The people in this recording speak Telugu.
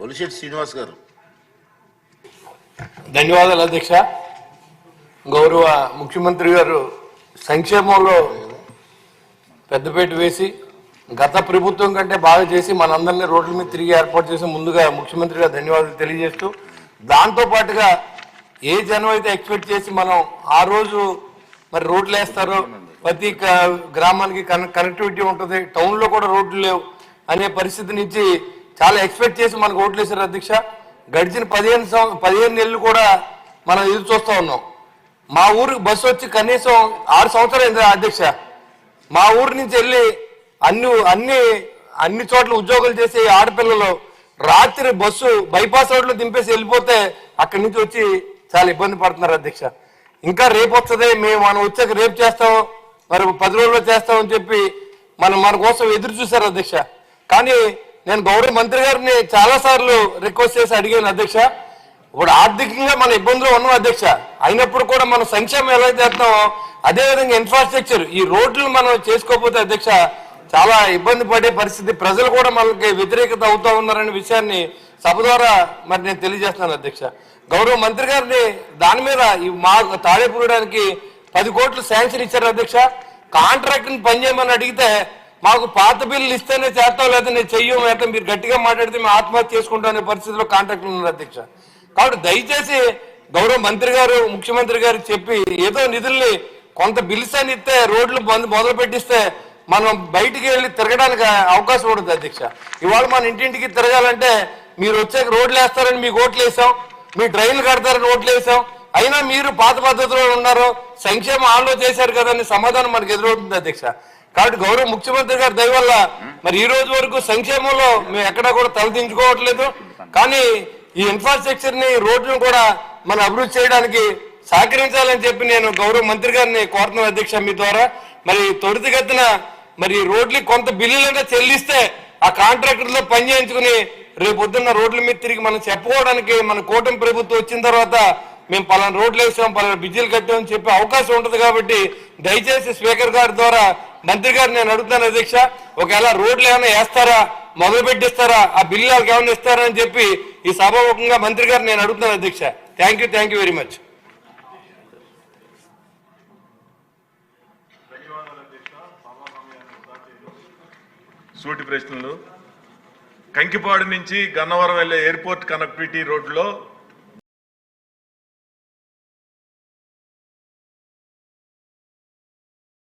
బొలిశెట్టి శ్రీనివాస్ గారు. ధన్యవాదాలు అధ్యక్ష. గౌరవ ముఖ్యమంత్రి గారు సంక్షేమంలో పెద్దపేట వేసి గత ప్రభుత్వం కంటే బాగా చేసి మనందరినీ రోడ్ల మీద తిరిగి ఏర్పాటు చేసి ముందుగా ముఖ్యమంత్రి గారు ధన్యవాదాలు తెలియజేస్తూ దాంతో పాటుగా ఏ జనం అయితే ఎక్స్పెక్ట్ చేసి మనం ఆ రోజు మరి రోడ్లు వేస్తారో ప్రతి గ్రామానికి కనెక్టివిటీ ఉంటుంది టౌన్లో కూడా రోడ్లు లేవు అనే పరిస్థితి నుంచి చాలా ఎక్స్పెక్ట్ చేసి మనకు ఓట్లు వేశారు అధ్యక్ష. గడిచిన పదిహేను సంవ- పదిహేను నెలలు కూడా మనం ఎదురు చూస్తూ ఉన్నాం. మా ఊరికి బస్సు వచ్చి కనీసం ఆరు సంవత్సరాలు అయింది అధ్యక్ష. మా ఊరు నుంచి వెళ్ళి అన్ని అన్ని అన్ని చోట్ల ఉద్యోగాలు చేసే ఆడపిల్లలు రాత్రి బస్సు బైపాస్ రోడ్లో దింపేసి వెళ్ళిపోతే అక్కడి నుంచి వచ్చి చాలా ఇబ్బంది పడుతున్నారు అధ్యక్ష. ఇంకా రేపు వస్తుంది మేము మనం వచ్చాక రేపు చేస్తాం మరి పది రోజుల్లో చేస్తామని చెప్పి మనం మన కోసం ఎదురు చూశారు అధ్యక్ష. కానీ నేను గౌరవ మంత్రి గారిని చాలా సార్లు రిక్వెస్ట్ చేసి అడిగాను అధ్యక్ష. ఇప్పుడు ఆర్థికంగా మన ఇబ్బందులు ఉన్నాం అధ్యక్ష. అయినప్పుడు కూడా మనం సంక్షేమం ఎలా చేస్తామో అదే విధంగా ఇన్ఫ్రాస్ట్రక్చర్ ఈ రోడ్లు మనం చేసుకోకపోతే అధ్యక్ష చాలా ఇబ్బంది పడే పరిస్థితి. ప్రజలు కూడా మనకి వ్యతిరేకత అవుతా ఉన్నారనే విషయాన్ని సభ ద్వారా మరి నేను తెలియజేస్తున్నాను అధ్యక్ష. గౌరవ మంత్రి గారిని దాని మీద ఈ మా తాడేపూరడానికి పది కోట్లు శాంక్షన్ ఇచ్చారు అధ్యక్ష. కాంట్రాక్ట్ పనిచేయమని అడిగితే మాకు పాత బిల్లులు ఇస్తేనే చేస్తాం లేదా నేను చెయ్యం అయితే మీరు గట్టిగా మాట్లాడితే మేము ఆత్మహత్య చేసుకుంటాం అనే పరిస్థితిలో కాంట్రాక్ట్ ఉన్నారు అధ్యక్ష. కాబట్టి దయచేసి గౌరవ మంత్రి గారు ముఖ్యమంత్రి గారు చెప్పి ఏదో నిధుల్ని కొంత బిల్స్ అని ఇస్తే రోడ్లు బంద్ మొదలు పెట్టిస్తే మనం బయటికి వెళ్ళి తిరగడానికి అవకాశం ఉండదు అధ్యక్ష. ఇవాళ మన ఇంటింటికి తిరగాలంటే మీరు వచ్చాక రోడ్లు వేస్తారని మీకు ఓట్లు వేసాం మీ డ్రైన్లు కడతారని ఓట్లు వేసాం అయినా మీరు పాత పద్ధతిలో ఉన్నారు సంక్షేమ ఆలో చేశారు కదని సమాధానం మనకు ఎదురవుతుంది అధ్యక్ష. కాబట్టి గౌరవ ముఖ్యమంత్రి గారి దయ వల్ల మరి ఈ రోజు వరకు సంక్షేమంలో మేము ఎక్కడా కూడా తలదించుకోవట్లేదు. కానీ ఈ ఇన్ఫ్రాస్ట్రక్చర్ని రోడ్లను కూడా మనం అభివృద్ధి చేయడానికి సహకరించాలని చెప్పి నేను గౌరవ మంత్రి గారిని కోరుతున్నాను అధ్యక్ష మీ ద్వారా. మరి త్వరితగతిన మరి రోడ్లు కొంత బిల్లులంటే చెల్లిస్తే ఆ కాంట్రాక్టర్లో పని చేయించుకుని రేపు పొద్దున్న రోడ్ల మీద తిరిగి మనం చెప్పుకోవడానికి మన కూటమి ప్రభుత్వం వచ్చిన తర్వాత మేము పలానా రోడ్లు వేసాం పలానా బిజ్జీలు కట్టామని చెప్పే అవకాశం ఉంటుంది కాబట్టి దయచేసి స్పీకర్ గారి ద్వారా మంత్రి గారు నేను అడుగుతాను అధ్యక్ష ఒకవేళ రోడ్లు ఏమైనా వేస్తారా? మొదలు పెట్టిస్తారా? ఆ బిల్లు వాళ్ళకి ఏమైనా ఇస్తారా అని చెప్పి ఈ సభాముఖంగా మంత్రి గారు నేను అడుగుతాను అధ్యక్ష. Thank you thank you very much సూటి ప్రశ్నలు. కంకిపాడు నుంచి గన్నవరం వెళ్ళే ఎయిర్పోర్ట్ కనెక్టివిటీ రోడ్లో